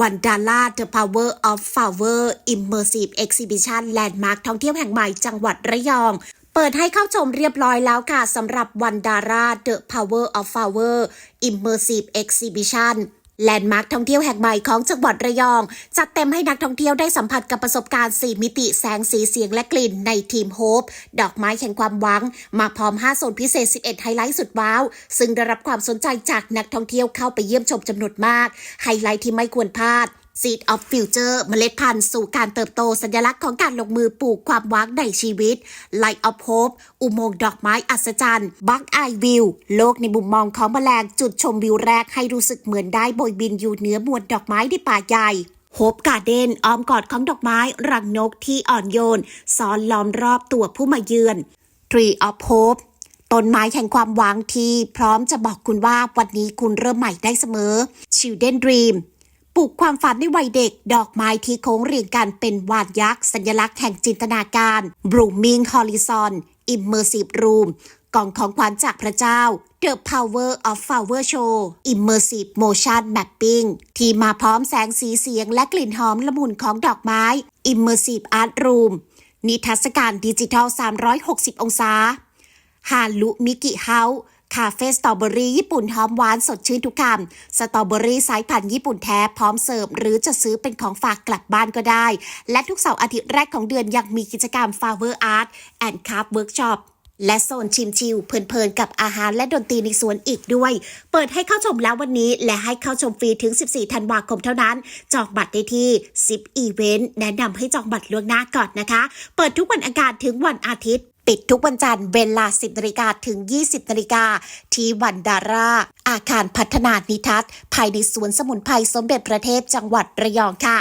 วันดาล่า The Power of Flower Immersive Exhibition แลนด์มาร์คท่องเที่ยวแห่งใหม่จังหวัดระยอง เปิดให้เข้าชมเรียบร้อยแล้วค่ะสำหรับวันดารา The Power of Flower Immersive Exhibition แลนด์มาร์คท่องเที่ยวแห่งใหม่ของจังหวัดระยอง จัดเต็มให้นักท่องเที่ยวได้สัมผัสกับประสบการณ์ 4 มิติแสงสีเสียงและกลิ่นในทีมโฮปดอกไม้แห่งความหวัง มาพร้อม 5 โซนพิเศษ 11 ไฮไลท์สุดว้าว ซึ่งได้รับความสนใจจากนักท่องเที่ยวเข้าไปเยี่ยมชมจำนวนมาก ไฮไลท์ที่ไม่ควรพลาด Seed of Future เมล็ดพันธุ์สู่การเติบโตสัญลักษณ์ของการลงมือปลูกความหวังในชีวิต Light of Hope อุโมงค์ดอกไม้อัศจรรย์ Bug Eye View โลกในมุมมองของแมลงจุดชมวิวแรกให้รู้สึกเหมือนได้โบยบินอยู่เหนือมวลดอกไม้ในป่าใหญ่โฮปการ์เดนอ้อมกอดของดอกไม้ รังนกที่อ่อนโยนซ้อนล้อมรอบตัวผู้มาเยือน Tree of Hope ต้นไม้แห่งความหวังที่พร้อมจะบอกคุณว่าวันนี้คุณเริ่มใหม่ได้เสมอ Children Dream ปลูกความฝันในวัยเด็ก ดอกไม้ที่โค้งเรียงกันเป็นวาดยักษ์สัญลักษณ์แห่งจินตนาการ Blooming Horizon Immersive Room กล่องของขวัญจากพระเจ้า The Power of Flower Show Immersive Motion Mapping ที่มาพร้อมแสงสีเสียงและกลิ่นหอมละมุนของดอกไม้ Immersive Art Room นิทรรศการดิจิทัล 360 องศาฮารุมิกิเฮา คาเฟ่สตรอเบอรี่ญี่ปุ่นหอมหวานสดชื่นทุกคำสตรอเบอรี่สายพันธุ์ญี่ปุ่นแท้พร้อมเสิร์ฟหรือจะซื้อเป็นของฝากกลับบ้านก็ได้ และทุกเสาร์อาทิตย์แรกของเดือนยังมีกิจกรรม Flower Art and Craft Workshop และโซนชิมชิลเพลินๆ กับอาหารและดนตรีในสวนอีกด้วย เปิดให้เข้าชมแล้ววันนี้ และให้เข้าชมฟรีถึง 14 ธันวาคมเท่านั้น จองบัตรได้ที่ 10 Event แนะนำให้จองบัตรล่วงหน้าก่อนนะคะ เปิดทุกวันอังคารถึงวันอาทิตย์ ปิดทุกวันจันทร์เวลา 10นาฬิกาถึง 20นาฬิกาที่วันดาราอาคารพัฒนานิทัศน์ภายในสวนสมุนไพรสมเด็จพระเทพจังหวัดระยองค่ะ